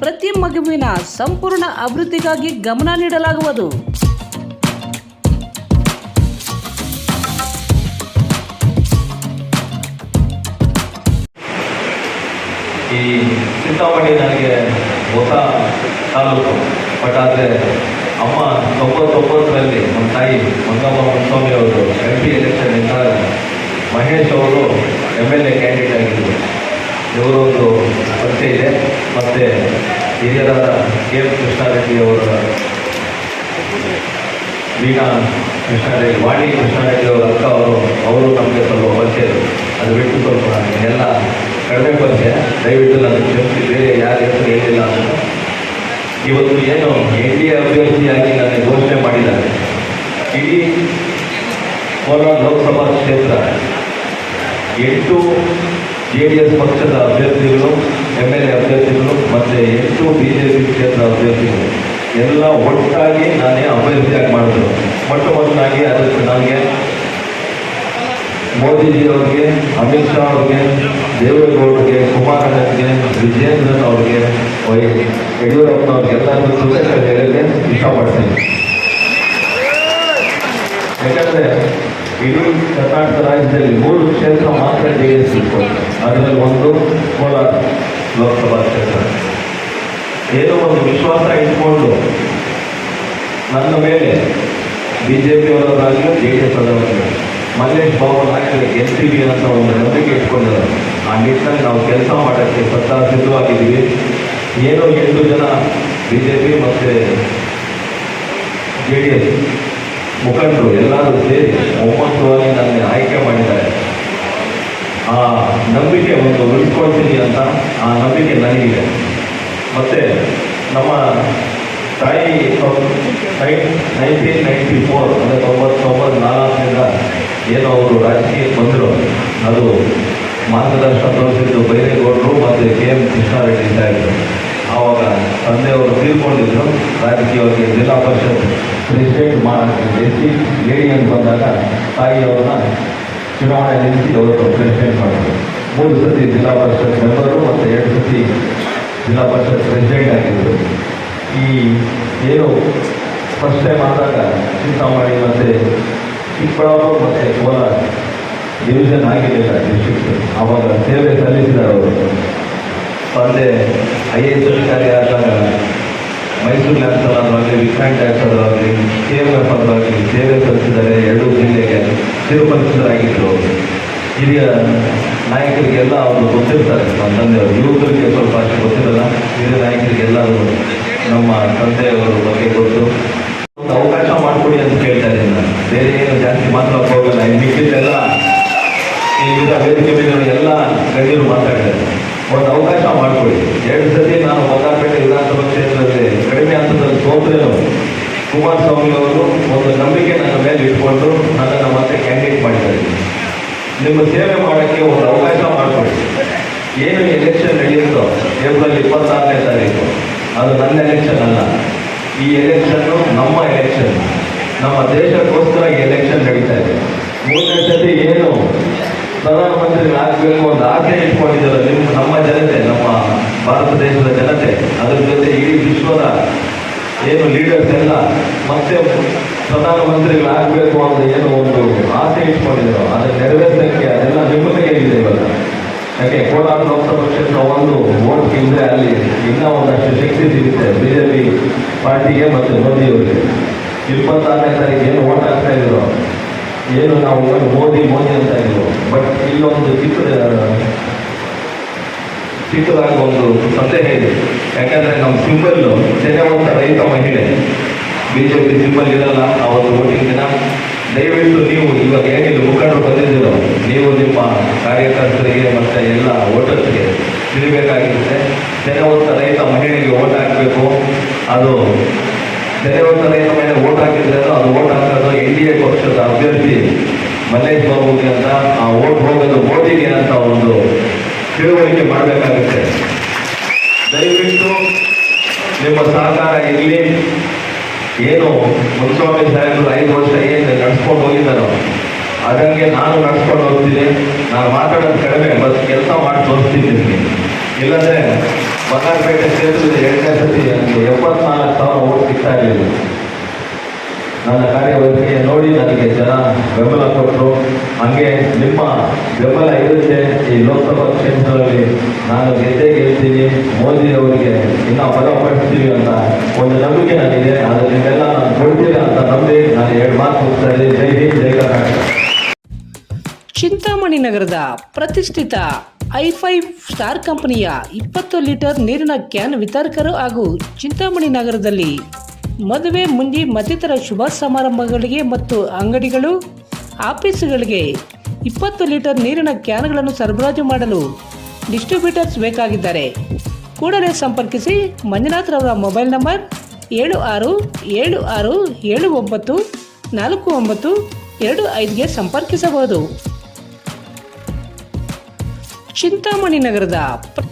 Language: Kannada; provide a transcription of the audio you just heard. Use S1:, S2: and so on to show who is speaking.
S1: ಪ್ರತಿ ಮಗುವಿನ ಸಂಪೂರ್ಣ ಅಭಿವೃದ್ಧಿಗಾಗಿ ಗಮನ ನೀಡಲಾಗುವುದು.
S2: ಈ ಚಿಂತಾಮಣಿ ನನಗೆ ಹೊಸ ತಾಲೂಕು, ಬಟ್ ಆದರೆ ಅಮ್ಮ ತೊಂಬತ್ತೊಂಬತ್ತರಲ್ಲಿ ನಮ್ಮ ತಾಯಿ ಮಂಗಮ್ಮ ಮುನ್ಸ್ವಾಮಿ ಅವರು ಎಂ ಪಿ ಎಲೆಕ್ಷನ್ ನಿಂತಾಗ ಮಹೇಶ್ ಅವರು ಎಂ ಎಲ್ ಎ ಕ್ಯಾಂಡಿಡೇಟ್ ಆಗಿದ್ದರು ಇವರೊಂದು ಪರಿಚಯ ಇದೆ. ಮತ್ತು ಹಿರಿಯರಾದ ಕೆ ಎಂ ಕೃಷ್ಣಾರೆಡ್ಡಿ ಅವರ ವೀಣಾ ಕೃಷ್ಣಾರೆಡ್ಡಿ, ವಾಣಿ ಕೃಷ್ಣಾರೆಡ್ಡಿ ಅವರ ಅಕ್ಕ ಅವರು ಅವರು ನಮಗೆ ಸ್ವಲ್ಪ ಪರಿಚಯರು. ಅದು ಬಿಟ್ಟು ಸ್ವಲ್ಪ ಎಲ್ಲ ಕಡಿಮೆ ಪರಿಚಯ. ದಯವಿಟ್ಟು ನಾನು ಕ್ಷಮಿಸಿ, ಬೇರೆ ಯಾರ ಹೇಳಿಲ್ಲ ಅಂತ. ಇವತ್ತು ಏನು ಎನ್ ಡಿ ಎ ಅಭ್ಯರ್ಥಿಯಾಗಿ ನನಗೆ ಘೋಷಣೆ ಮಾಡಿದ್ದಾರೆ. ಇಡೀ ಕೋಲಾರ ಲೋಕಸಭಾ ಕ್ಷೇತ್ರ ಎಂಟು ಜೆ ಡಿ ಎಸ್ ಪಕ್ಷದ ಅಭ್ಯರ್ಥಿಗಳು ಎಂ ಎಲ್ ಎ ಅಭ್ಯರ್ಥಿಗಳು, ಮತ್ತು ಎಂಟು ಬಿ ಜೆ ಪಿ ಕ್ಷೇತ್ರ ಅಭ್ಯರ್ಥಿಗಳು. ಎಲ್ಲ ಒಟ್ಟಾಗಿ ನಾನೇ ಅಭ್ಯರ್ಥಿಯಾಗಿ ಮಾಡಿದ್ರು. ಮೊಟ್ಟ ಮೊದಲಾಗಿ ಅದಕ್ಕೆ ನನಗೆ ಮೋದಿಜಿ ಅವರಿಗೆ ಅಮಿತ್ ಶಾ ಅವ್ರಿಗೆ, ದೇವೇಗೌಡರಿಗೆ, ಕುಮಾರಣ್ಣನಿಗೆ ವಿಜೇಂದ್ರನ್ ಅವ್ರಿಗೆ, ವೈ- ಯಡಿಯೂರಪ್ಪನವ್ರಿಗೆ ಎಲ್ಲರಿಗೂ ಶುಭೇಚ್ಛೆ ಹೇಳಲಿಕ್ಕೆ ಇಷ್ಟಪಡ್ತೀನಿ. ಯಾಕಂದ್ರೆ ಇಡೀ ಕರ್ನಾಟಕ ರಾಜ್ಯದಲ್ಲಿ ಮೂರು ಕ್ಷೇತ್ರ ಮಾತ್ರ ಜೆ ಎಸ್ ಅದರಲ್ಲಿ ಒಂದು ಕೋಲಾರ ಲೋಕಸಭಾ ಕ್ಷೇತ್ರ. ಏನೋ ಒಂದು ವಿಶ್ವಾಸ ಇಟ್ಕೊಂಡು ನನ್ನ ಮೇಲೆ ಬಿ ಜೆ ಪಿ ಅವರಾಗಲಿ ಜೆ ಡಿ ಎಸ್ ಅವರಾಗಲಿ ಮಲ್ಲೇಶ್ ಭವನ್ ಸಿ ಬಿ ಅಂತ ಒಂದು ನಂಬಿಕೆ ಇಟ್ಕೊಂಡಿದ್ದಾರೆ. ಆ ನಿಟ್ಟಿನಲ್ಲಿ ನಾವು ಕೆಲಸ ಮಾಡೋಕ್ಕೆ ಸದಾ ಸಿದ್ಧವಾಗಿದ್ದೀವಿ ಏನೋ ಎಂಟು ಜನ ಬಿ ಜೆ ಪಿ ಮತ್ತು ಜೆ ಡಿ ಎಸ್ ಮುಖಂಡರು ಎಲ್ಲರೂ ಸೇರಿ ಒಮ್ಮತವಾಗಿ ನನ್ನ ಆಯ್ಕೆ ಮಾಡಿದ್ದಾರೆ. ಆ ನಂಬಿಕೆ ಒಂದು ಉಳಿಸ್ಕೊಳ್ತೀನಿ ಅಂತ ಆ ನಂಬಿಕೆ ನನಗಿದೆ. ಮತ್ತು ನಮ್ಮ ತಾಯಿ ನೈನ್ಟೀನ್ ನೈಂಟಿ ಫೋರ್ ಅಂದರೆ ತೊಂಬತ್ತೊಂಬತ್ತು ನಾಲ್ಕರಿಂದ ಏನು ಅವರು ರಾಜಕೀಯಕ್ಕೆ ಬಂದರು. ಅದು ಮಾರ್ಗದರ್ಶನ ತೋರಿಸಿದ್ದು ಬೈರೇಗೌಡರು ಮತ್ತು ಕೆ ಎಂ ಕೃಷ್ಣಾರೆಡ್ಡಿ ಇದ್ದಾಗಿದ್ದರು ಆವಾಗ ತಂದೆಯವರು ತೀರ್ಕೊಂಡಿದ್ದರು ರಾಜಕೀಯವಾಗಿ ಜಿಲ್ಲಾ ಪರಿಷತ್ ಪ್ರೆಸಿಡೆಂಟ್ ಮಾಡಿ ಎತ್ತಿ ಲೇಡಿ ಅಂತ ಬಂದಾಗ ತಾಯಿಯವ್ರನ್ನ ಚುನಾವಣೆ ನಿಲ್ಲಿಸಿ ಅವರು ಪ್ರೆಸಿಡೆಂಟ್ ಮಾಡಿದ್ರು. ಮೂರು ಸತಿ ಜಿಲ್ಲಾ ಪರಿಷತ್ ಮೆಂಬರು ಮತ್ತು ಎರಡು ಸತಿ ಜಿಲ್ಲಾ ಪರಿಷತ್ ಪ್ರೆಸಿಡೆಂಟ್ ಆಗಿದ್ದರು ಈ ಏನು ಫಸ್ಟ್ ಟೈಮ್ ಆದಾಗ ಚಿಂತಾಮಣಿ ಮತ್ತು ಚಿಕ್ಕಬಳ್ಳಾಪುರ ಮತ್ತು ಕೋಲಾರ ಡಿವಿಷನ್ ಆಗಿರಲಿಲ್ಲ ಡಿಸ್ಟ್ರಿಕ್ಟ್ ಆವಾಗ ಸೇವೆ ಸಲ್ಲಿಸಿದ್ದಾರೆ ಅವರು. ತಂದೆ ಐ ಎ ಎಸ್ ಅಧಿಕಾರಿ ಆದಾಗ ಮೈಸೂರು ಲ್ಯಾಬ್ಸ್ ವಿಕ್ರಾಂತ್ ಟ್ಯಾಕ್ಸ್ ಅದಾಗಲಿ ಕೆ ಎಂ ಎಫ್ ಅದಾಗಲಿ ಸೇವೆ ಸಲ್ಲಿಸಿದ್ದಾರೆ ಎರಡು ಜಿಲ್ಲೆಗೆ ಅವರು. ಹಿರಿಯ ನಾಯಕರಿಗೆಲ್ಲ ಅವರು ಗೊತ್ತಿರ್ತಾರೆ, ನಮ್ಮ ತಂದೆಯವರು. ಯುವಕರಿಗೆ ಸ್ವಲ್ಪ ಅಷ್ಟು ಗೊತ್ತಿರಲ್ಲ, ಹಿರಿಯ ನಾಯಕರಿಗೆಲ್ಲ ಅವರು ನಮ್ಮ ತಂದೆಯವರ ಬಗ್ಗೆ ಗೊತ್ತು. ಅವಕಾಶ ಮಾಡಿಕೊಡಿ ಅಂತ ಕೇಳ್ತಾ ಇದ್ದೀನಿ ನಾನು. ಬೇರೆ ಏನು ಜಾಸ್ತಿ ಮಾತ್ರ ಹೋಗಲ್ಲ. ಮಿಕ್ಕಿದ್ದೆಲ್ಲ ಈ ವಿಧ ವೇದಿಕೆ ಮೇಲೆ ಎಲ್ಲ ಗಣ್ಯರು ಮಾತಾಡಿದ್ದಾರೆ ಒಂದು ಅವಕಾಶ ಮಾಡಿಕೊಡಿ ಎರಡು ಸತಿ ನಾನು ಬಂಗಾರಪೇಟೆ ವಿಧಾನಸಭಾ ಕ್ಷೇತ್ರದಲ್ಲಿ ಕಡಿಮೆ ಹಂತದಲ್ಲಿ ಸೋತ್ರೇನು ಕುಮಾರಸ್ವಾಮಿ ಅವರು ಒಂದು ನಂಬಿಕೆ ನನ್ನ ಮೇಲೆ ಇಟ್ಕೊಂಡು ನನ್ನನ್ನು ಮತ್ತೆ ಕ್ಯಾಂಡಿಡೇಟ್ ಮಾಡಿದ್ದಾರೆ. ನಿಮ್ಮ ಸೇವೆ ಮಾಡೋಕ್ಕೆ ಒಂದು ಅವಕಾಶ ಮಾಡಿಕೊಡಿ. ಏನು ಎಲೆಕ್ಷನ್ ನಡೆಯುತ್ತೋ ಏಪ್ರಿಲ್ ಇಪ್ಪತ್ತಾರನೇ ತಾರೀಕು, ಅದು ನನ್ನ ಎಲೆಕ್ಷನ್ ಅಲ್ಲ. ಈ ಎಲೆಕ್ಷನ್ನು ನಮ್ಮ ಎಲೆಕ್ಷನ್ ನಮ್ಮ ದೇಶಕ್ಕೋಸ್ಕರ ಈ ಎಲೆಕ್ಷನ್ ನಡೀತಾ ಇದೆ. ಮೂರನೇ ಸತಿ ಏನು ಪ್ರಧಾನಮಂತ್ರಿ ಆಗಬೇಕು ಒಂದು ಆಸೆ ಇಟ್ಕೊಂಡಿದ್ದಾರೆ ನಿಮ್ಮ ನಮ್ಮ ಜನತೆ, ನಮ್ಮ ಭಾರತ ದೇಶದ ಜನತೆ, ಅದರ ಜೊತೆ ಇಡೀ ವಿಶ್ವದ ಏನು ಲೀಡರ್ಸ್ ಎಲ್ಲ ಮತ್ತೆ ಪ್ರಧಾನಮಂತ್ರಿಗಳಾಗಬೇಕು ಅಂತ ಏನು ಒಂದು ಆಸೆ ಇಟ್ಕೊಂಡಿದ್ರು. ಅದನ್ನು ನೆರವೇರಿಸಲಿಕ್ಕೆ ಅದೆಲ್ಲ ಕೈಯಲ್ಲಿದೆ ಇವಾಗ. ಯಾಕೆ? ಕೋಲಾರ ಲೋಕಸಭಾ ಕ್ಷೇತ್ರ ಒಂದು ವೋಟ್ ಇದ್ರೆ ಅಲ್ಲಿ ಇನ್ನೂ ಒಂದಷ್ಟು ಶಕ್ತಿ ಸಿಗುತ್ತೆ. ಬಿಜೆಪಿ ಪಾರ್ಟಿಗೆ ಮತ್ತು ಮೋದಿಯವರಿಗೆ. ಇಪ್ಪತ್ತಾರನೇ ತಾರೀಕು ಏನು ವೋಟ್ ಆಗ್ತಾ ಇದ್ರು? ಏನು ನಾವು ಮೋದಿ ಮೋದಿ ಅಂತ ಇದ್ರು. ಬಟ್ ಇಲ್ಲೊಂದು ಚಿಕ್ಕ ಚಿಕ್ಕದಾಗಿ ಒಂದು ಸಂದೇಹ ಇದೆ. ಯಾಕಂದ್ರೆ ನಮ್ಮ ಸಿಂಬಲ್ ತೆನೆವಂತ ರೈತ ಮಹಿಳೆ. ಬಿಜೆಪಿ ನಿಮ್ಮಲ್ಲಿರಲ್ಲ ಇರಲ್ಲ ಓಟಿಂಗ್ ವೋಟಿಂಗ್ ದಿನ ದಯವಿಟ್ಟು ನೀವು ಇವಾಗ ಏನಿಲ್ಲ ಮುಖಂಡರು ಬಂದಿದ್ದೀರೋ, ನೀವು ನಿಮ್ಮ ಕಾರ್ಯಕರ್ತರಿಗೆ ಮತ್ತು ಎಲ್ಲ ವೋಟರ್ಸ್ಗೆ ತಿಳಿಬೇಕಾಗಿರುತ್ತೆ. ತೆರೆವಂತ ರೈತ ಮಹಿಳೆಗೆ ಓಟ್ ಹಾಕಬೇಕು. ಅದು ತೆರೆವಂತ ರೈತ ಮಹಿಳೆ ಓಟ್ ಹಾಕಿದ್ರೆ ಅದು ವೋಟ್ ಹಾಕೋದು ಎನ್ ಡಿ ಎ ಪಕ್ಷದ ಅಭ್ಯರ್ಥಿ ಮಲ್ಲೇಶ್ ಬಾಬುಗೆ ಅಂತ ಆ ವೋಟ್ ಹೋಗೋದು ಮೋದಿಗೆ ಅಂತ ಒಂದು ತಿಳುವಳಿಕೆ ಮಾಡಬೇಕಾಗುತ್ತೆ ದಯವಿಟ್ಟು ನಿಮ್ಮ ಸಹಕಾರ ಇರಲಿ ಏನು ಮುನ್ಸ್ವಾಮಿ ಸಾಹೇಬರು ಐದು ವರ್ಷ ಏನು ನಡ್ಸ್ಕೊಂಡು ಹೋಗಿದ್ದಾರೋ ಅದಂಗೆ ನಾನು ನಡ್ಸ್ಕೊಂಡು ಹೋಗ್ತೀನಿ ನಾನು ಮಾತಾಡೋದು ಕಡಿಮೆ ಬಸ್ ಕೆಲಸ ಮಾಡಿ ತೋರಿಸ್ತಿದ್ದೀನಿ ನಿಮಗೆ. ಇಲ್ಲಾಂದ್ರೆ ಬಂಗಾರಪೇಟೆ ಕ್ಷೇತ್ರದ ಎರಡನೇ ಸತಿ ನನಗೆ ಎಪ್ಪತ್ನಾಲ್ಕು ಸಾವಿರ ಓಟ್ ಸಿಗ್ತಾ ಇರಲಿಲ್ಲ. ನನ್ನ ಕಾರ್ಯವೈಖರಿಯ ನೋಡಿ ನನಗೆ ಜನ ಬೆಂಬಲ ಕೊಟ್ಟರು ಹಾಗೆ ನಿಮ್ಮ ಬೆಂಬಲ ಇರುತ್ತೆ ಈ ಲೋಕಸಭಾ ಕ್ಷೇತ್ರದಲ್ಲಿ. ನಾನು ಗೆದ್ದೇ ಗೆಲ್ತೀನಿ. ಮೋದಿ ಅವರಿಗೆ ಇನ್ನೂ ಬಲಪಡಿಸ್ತೀವಿ ಅಂತ ಒಂದು ನಂಬಿಕೆ ನನಗೆ ಆದರೆ ನೀವೆಲ್ಲ ನಾನು ಕೊಡ್ತೀರಾ ಅಂತ ನಂಬಿ ನಾನು ಎರಡು ಮಾತು ಹೋಗ್ತಾ ಇದ್ದೀನಿ. ಜೈ ಹಿಂದ್, ಜೈ ಕರ್ನಾಟಕ.
S1: ಚಿಂತಾಮಣಿ ನಗರದ ಪ್ರತಿಷ್ಠಿತ ಐಫೈ ಸ್ಟಾರ್ ಕಂಪನಿಯ ಇಪ್ಪತ್ತು ಲೀಟರ್ ನೀರಿನ ಕ್ಯಾನ್ ವಿತರಕರು ಹಾಗೂ ಚಿಂತಾಮಣಿ ನಗರದಲ್ಲಿ ಮದುವೆ ಮುಂಜಿ ಮತ್ತಿತರ ಶುಭ ಸಮಾರಂಭಗಳಿಗೆ ಮತ್ತು ಅಂಗಡಿಗಳು, ಆಫೀಸುಗಳಿಗೆ ಇಪ್ಪತ್ತು ಲೀಟರ್ ನೀರಿನ ಕ್ಯಾನ್ಗಳನ್ನು ಸರಬರಾಜು ಮಾಡಲು ಡಿಸ್ಟ್ರಿಬ್ಯೂಟರ್ಸ್ ಬೇಕಾಗಿದ್ದಾರೆ. ಕೂಡಲೇ ಸಂಪರ್ಕಿಸಿ ಮಂಜುನಾಥ್ರವರ ಮೊಬೈಲ್ ನಂಬರ್ ಏಳು ಆರು ಏಳು ಆರು ಏಳು ಒಂಬತ್ತು ನಾಲ್ಕು ಒಂಬತ್ತು ಎರಡು ಐದುಗೆ ಸಂಪರ್ಕಿಸಬಹುದು. ಚಿಂತಾಮಣಿ ನಗರದ ಪ್ರ-